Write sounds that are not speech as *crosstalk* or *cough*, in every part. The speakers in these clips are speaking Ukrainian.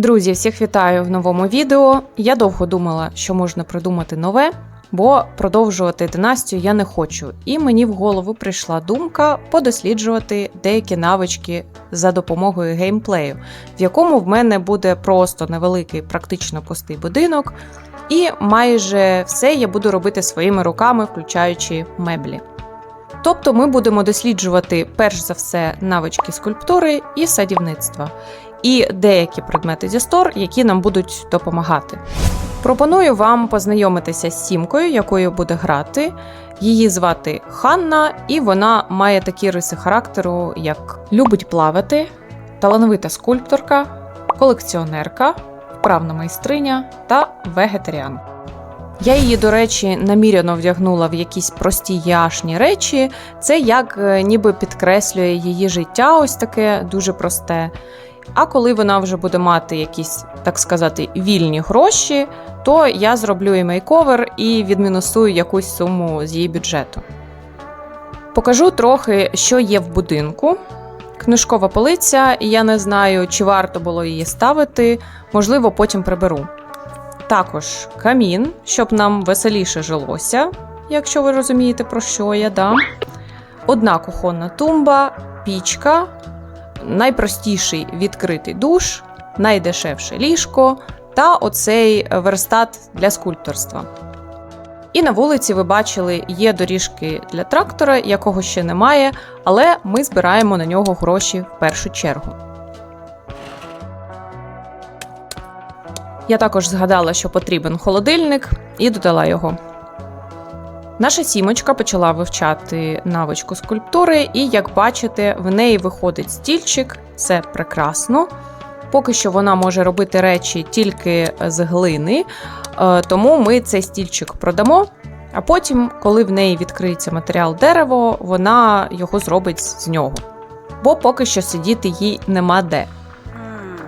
Друзі, всіх вітаю в новому відео. Я довго думала, що можна придумати нове, бо продовжувати династію я не хочу. І мені в голову прийшла думка подосліджувати деякі навички за допомогою геймплею, в якому в мене буде просто невеликий, практично пустий будинок, і майже все я буду робити своїми руками, включаючи меблі. Тобто ми будемо досліджувати перш за все навички скульптури і садівництва, і деякі предмети зі стор, які нам будуть допомагати. Пропоную вам познайомитися з сімкою, якою буде грати. Її звати Ханна, і вона має такі риси характеру, як любить плавати, талановита скульпторка, колекціонерка, вправна майстриня та вегетаріанка. Я її, до речі, наміряно вдягнула в якісь прості яшні речі. Це як е, ніби підкреслює її життя, ось таке дуже просте. А коли вона вже буде мати якісь, так сказати, вільні гроші, то я зроблю і мейковер і відмінусую якусь суму з її бюджету. Покажу трохи, що є в будинку. Книжкова полиця, і я не знаю, чи варто було її ставити, можливо, потім приберу. Також камін, щоб нам веселіше жилося, якщо ви розумієте, про що я да. Одна кухонна тумба, пічка, найпростіший відкритий душ, найдешевше ліжко та оцей верстат для скульпторства. І на вулиці ви бачили, є доріжки для трактора, якого ще немає, але ми збираємо на нього гроші в першу чергу. Я також згадала, що потрібен холодильник, і додала його. Наша сімочка почала вивчати навичку скульптури, і, як бачите, в неї виходить стільчик, це прекрасно. Поки що вона може робити речі тільки з глини, е, тому ми цей стільчик продамо. А потім, коли в неї відкриється матеріал дерево, вона його зробить з нього. Бо поки що сидіти їй нема де.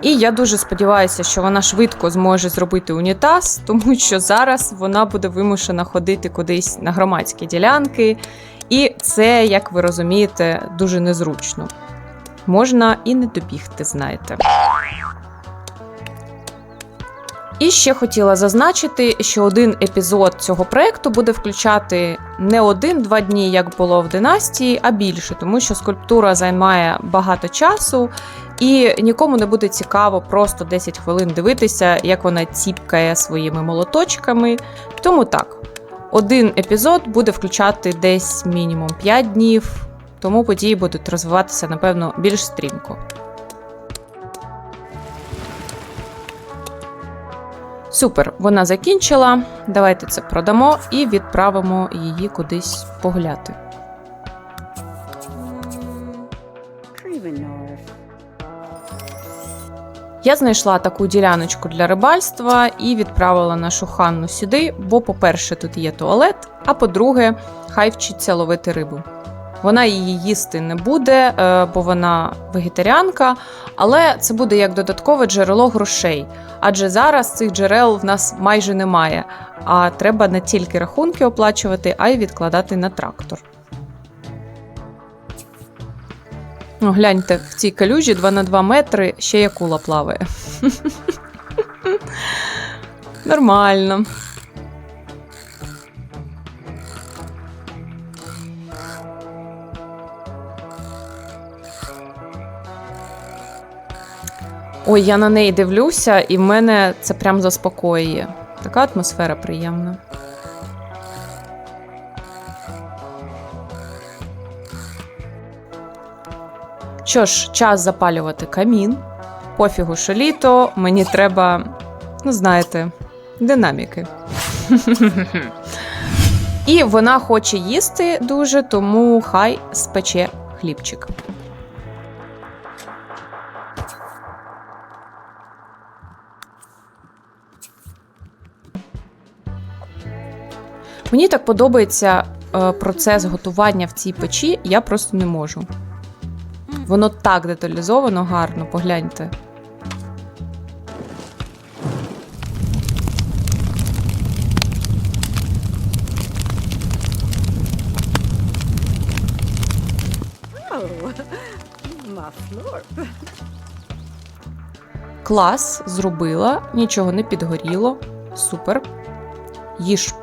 І я дуже сподіваюся, що вона швидко зможе зробити унітаз, тому що зараз вона буде вимушена ходити кудись на громадські ділянки, і це, як ви розумієте, дуже незручно. Можна і не добігти, знаєте. І ще хотіла зазначити, що один епізод цього проекту буде включати не один-два дні, як було в династії, а більше, тому що скульптура займає багато часу, і нікому не буде цікаво просто 10 хвилин дивитися, як вона ціпкає своїми молоточками. Тому так, один епізод буде включати десь мінімум 5 днів, тому події будуть розвиватися, напевно, більш стрімко. Супер, вона закінчила. Давайте це продамо і відправимо її кудись погуляти. Я знайшла таку діляночку для рибальства і відправила нашу Ханну сюди, бо, по-перше, тут є туалет, а по-друге, хай вчиться ловити рибу. Вона її їсти не буде, е, бо вона вегетаріанка, але це буде як додаткове джерело грошей. Адже зараз цих джерел в нас майже немає, а треба не тільки рахунки оплачувати, а й відкладати на трактор. Ну, гляньте, в цій калюжі 2 на 2 метри ще й акула плаває. *laughs* Нормально. Ой, я на неї дивлюся, і в мене це прям заспокоює. Така атмосфера приємна. Що ж, час запалювати камін. Пофігу, що літо, мені треба, ну знаєте, динаміки. *laughs* І вона хоче їсти дуже, тому хай спече хлібчик. Мені так подобається е, процес готування в цій печі, я просто не можу. Воно так деталізовано гарно, погляньте. Клас, зробила, нічого не підгоріло. Супер. Їж.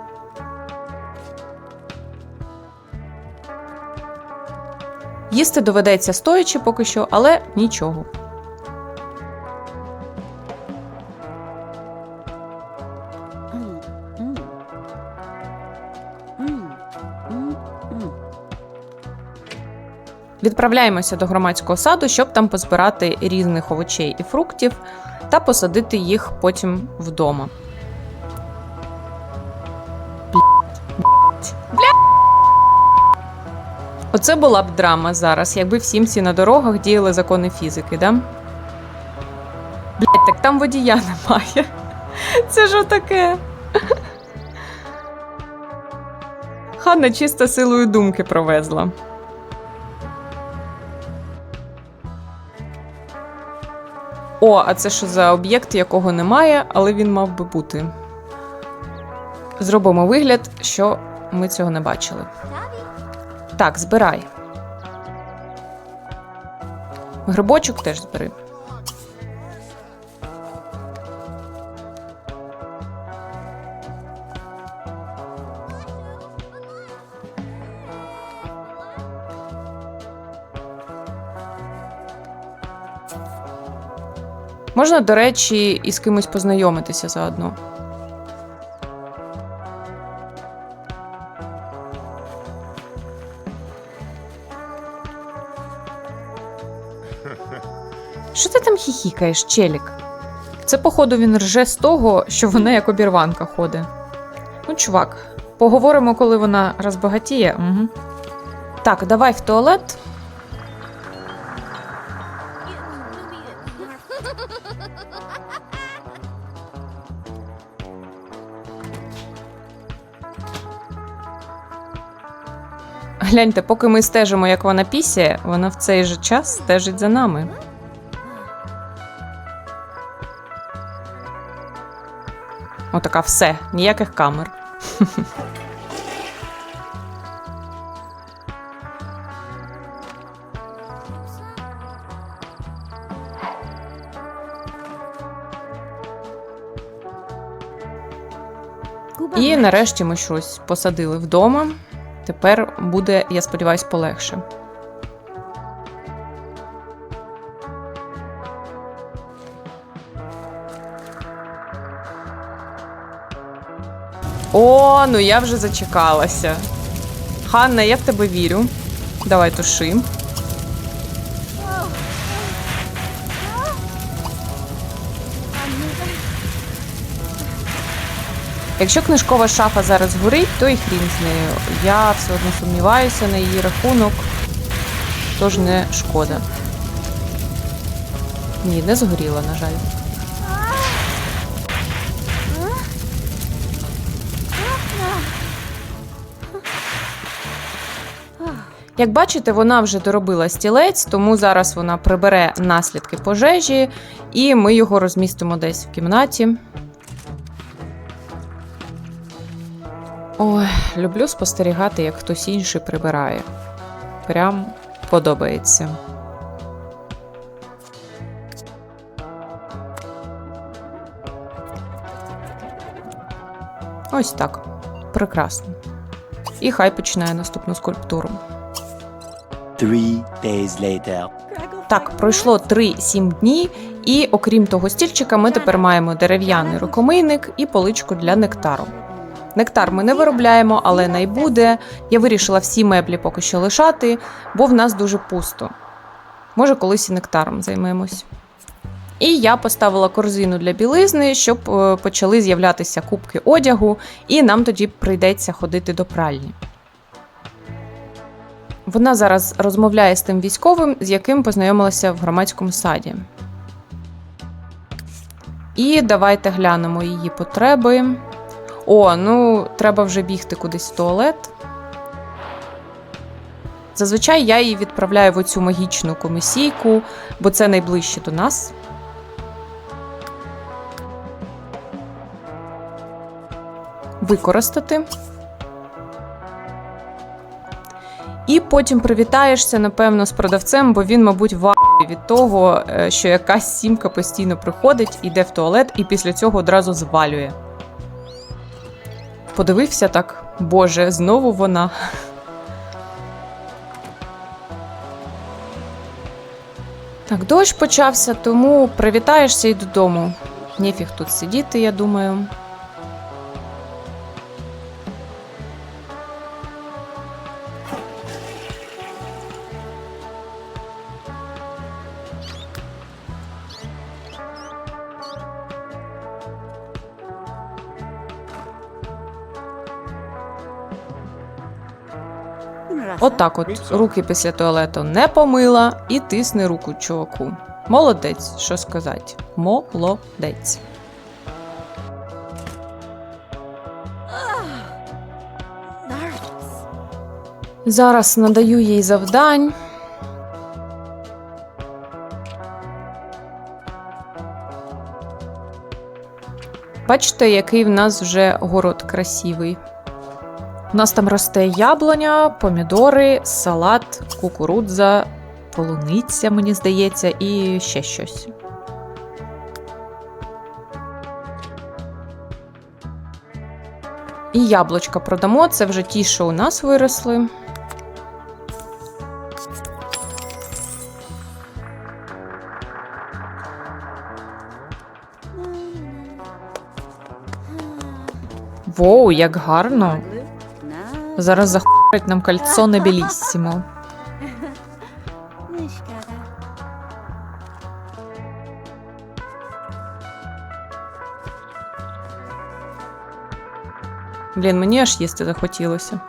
Їсти доведеться стоячи поки що, але нічого. Відправляємося до громадського саду, щоб там позбирати різних овочей і фруктів та посадити їх потім вдома. Оце була б драма зараз, якби в Сімсі на дорогах діяли закони фізики, да? Блять, так там водія *laughs* немає. Це що таке? Ханна чисто силою думки провезла. О, а це що за об'єкт, якого немає, але він мав би бути. Зробимо вигляд, що ми цього не бачили. Так, збирай. Грибочок теж збери. Можна, до речі, і з кимось познайомитися заодно. Хіхікаєш, челік? Це, походу, він рже з того, що вона як обірванка ходить. Ну, чувак, поговоримо, коли вона розбагатіє. Угу. Так, давай в туалет. Гляньте, поки ми стежимо, як вона пісяє, вона в цей же час стежить за нами. Отака все, ніяких камер. І нарешті ми щось посадили вдома. Тепер буде, я сподіваюсь, полегше. О, ну я вже зачекалася. Ханна, я в тебе вірю. Давай туши. Якщо книжкова шафа зараз горить, то і хрін з нею. Я все одно сумніваюся на її рахунок, тож не шкода. Ні, не згоріла, на жаль. Як бачите, вона вже доробила стілець, тому зараз вона прибере наслідки пожежі, і ми його розмістимо десь в кімнаті. Ой, люблю спостерігати, як хтось інший прибирає. Прям подобається. Ось так. Прекрасно. І хай починає наступну скульптуру. Three days later. Так, пройшло 3-7 дні, і окрім того стільчика, ми тепер маємо дерев'яний рукомийник і поличку для нектару. Нектар ми не виробляємо, але найбуде. Я вирішила всі меблі поки що лишати, бо в нас дуже пусто. Може, колись і нектаром займемось. І я поставила корзину для білизни, щоб е, почали з'являтися кубки одягу, і нам тоді прийдеться ходити до пральні. Вона зараз розмовляє з тим військовим, з яким познайомилася в громадському саді. І давайте глянемо її потреби. О, ну треба вже бігти кудись в туалет. Зазвичай я її відправляю в оцю магічну комісійку, бо це найближче до нас. Використати. І потім привітаєшся, напевно, з продавцем, бо він, мабуть, в від того, е, що якась сімка постійно приходить, іде в туалет і після цього одразу звалює. Подивився так, боже, знову вона. Так, дощ почався, тому привітаєшся і додому. Нефіг тут сидіти, я думаю. Отак от, руки після туалету не помила і тисни руку чуваку. Молодець, що сказати. Молодець. Зараз надаю їй завдань. Бачите, який в нас вже город красивий. У нас там росте яблуня, помідори, салат, кукурудза, полуниця, мені здається, і ще щось. І яблучка продамо, це вже ті, що у нас виросли. Воу, як гарно! Зараз захопить нам кольцо на біліссімо. Блін, мені аж їсти захотілося.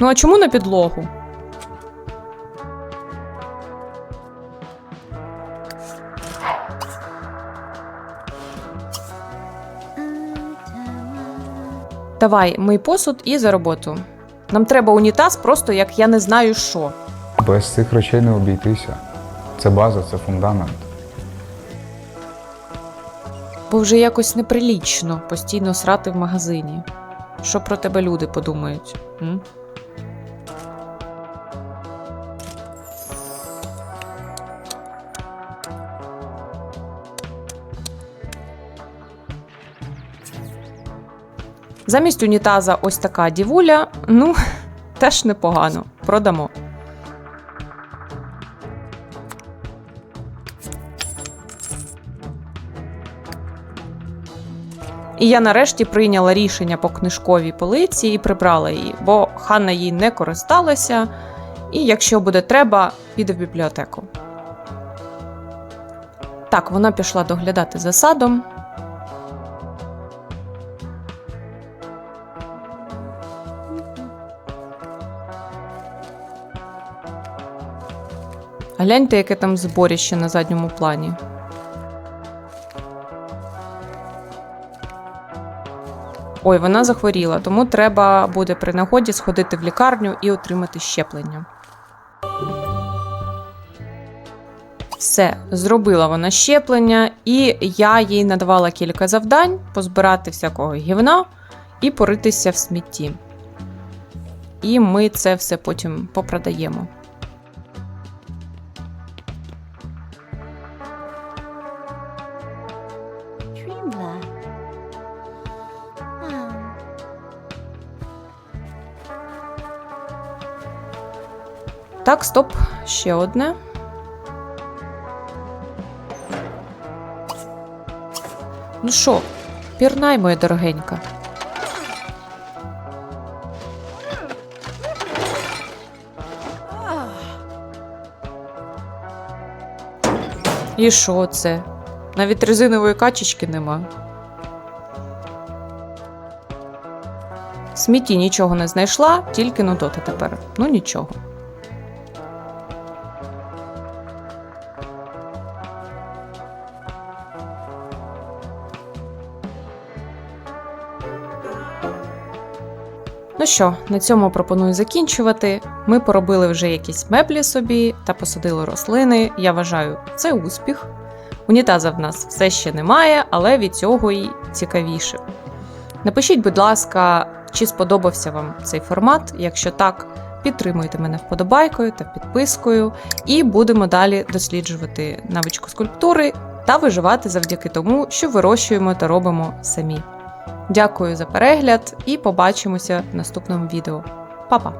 Ну а чому на підлогу? Давай, мий посуд і за роботу. Нам треба унітаз, просто як я не знаю що. Без цих речей не обійтися. Це база, це фундамент. Бо вже якось неприлічно постійно срати в магазині. Що про тебе люди подумають? М? Замість унітаза ось така дівуля, ну, *laughs* теж непогано. Продамо. І я нарешті прийняла рішення по книжковій полиці і прибрала її, бо Ханна їй не користалася, і якщо буде треба, піде в бібліотеку. Так, вона пішла доглядати за садом. Гляньте, яке там зборіще на задньому плані. Ой, вона захворіла, тому треба буде при нагоді сходити в лікарню і отримати щеплення. Все, зробила вона щеплення, і я їй надавала кілька завдань позбирати всякого гівна і поритися в смітті. І ми це все потім попродаємо. Так, стоп, ще одне. Ну що, пірнай, моя дорогенька. І що це? Навіть резинової качечки нема. Смітті нічого не знайшла, тільки нудота тепер. Ну нічого. Ну що, на цьому пропоную закінчувати. Ми поробили вже якісь меблі собі та посадили рослини. Я вважаю, це успіх. Унітаза в нас все ще немає, але від цього і цікавіше. Напишіть, будь ласка, чи сподобався вам цей формат. Якщо так, підтримуйте мене вподобайкою та підпискою, і будемо далі досліджувати навичку скульптури та виживати завдяки тому, що вирощуємо та робимо самі. Дякую за перегляд і побачимося в наступному відео. Па-па!